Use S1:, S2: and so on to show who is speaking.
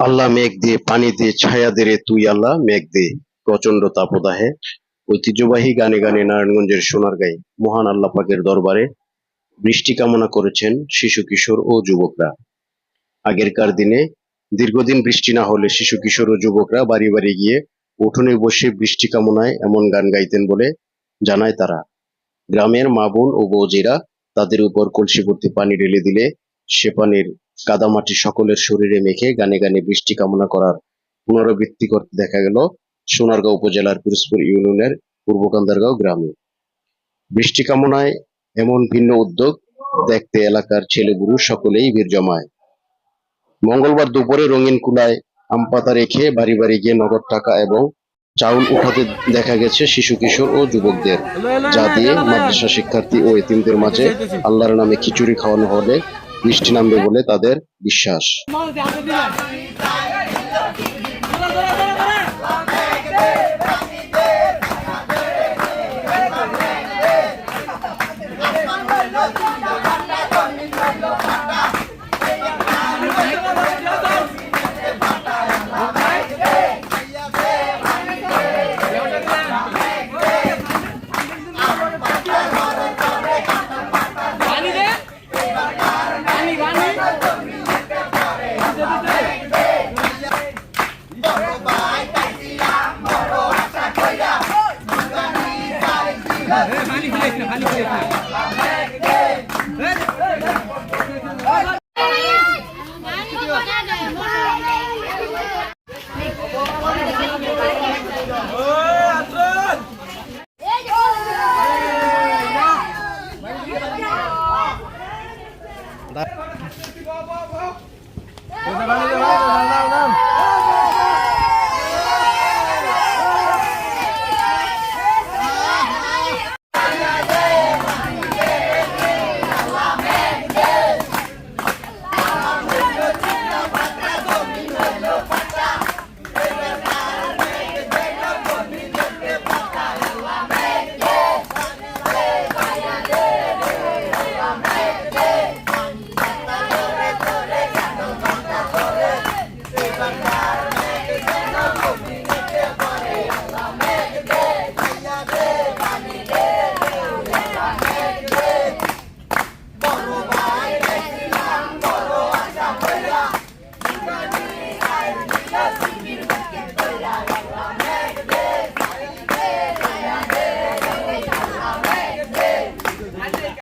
S1: আল্লাহ মেঘ দিয়ে, পানি দিয়ে, ছায়া দে রে তুই আল্লাহ, মেঘ দে প্রচণ্ড তাপদাহে ঐতিহ্যবাহী গানে গানে নারায়ণগঞ্জের সোনার সোনারগাঁয়ে মহান আল্লাহ পাকের দরবারে বৃষ্টি কামনা করেছেন শিশু, কিশোর ও যুবকরা। আগেরকার দিনে দীর্ঘদিন বৃষ্টি না হলে শিশু, কিশোর ও যুবকরা বাড়ি বাড়ি গিয়ে উঠোনে বসে বৃষ্টি কামনায় এমন গান গাইতেন বলে জানায় তারা। গ্রামের মা বোন ও বৌজিরা তাদের উপর কলসি ভর্তি পানি ঢেলে দিলে সে পানির কাদামাটি সকলের শরীরে মেখে গানে গানে বৃষ্টি কামনা করার পুনরাবৃত্তি করতে দেখা গেল সোনারগাঁও উপজেলার পিরোজপুর ইউনিয়নের পূর্ব কান্দারগাঁও গ্রামে। বৃষ্টি কামনায় এমন ভিন্ন উদ্যোগ দেখতে এলাকার ছেলেগুরু সকলেই ভিড় জমায়। মঙ্গলবার দুপুরে রঙিন কুলায় আম পাতা রেখে বাড়ি বাড়ি গিয়ে নগদ টাকা এবং চাউল উঠাতে দেখা গেছে শিশু কিশোর ও যুবকদের যা দিয়ে মাদ্রাসা শিক্ষার্থী ও এতিমদের মাঝে আল্লাহর নামে খিচুড়ি খাওয়ানো হলে বৃষ্টি নামবে বলে তাদের বিশ্বাস। เดินไปเดินไปเดินไปเดินไป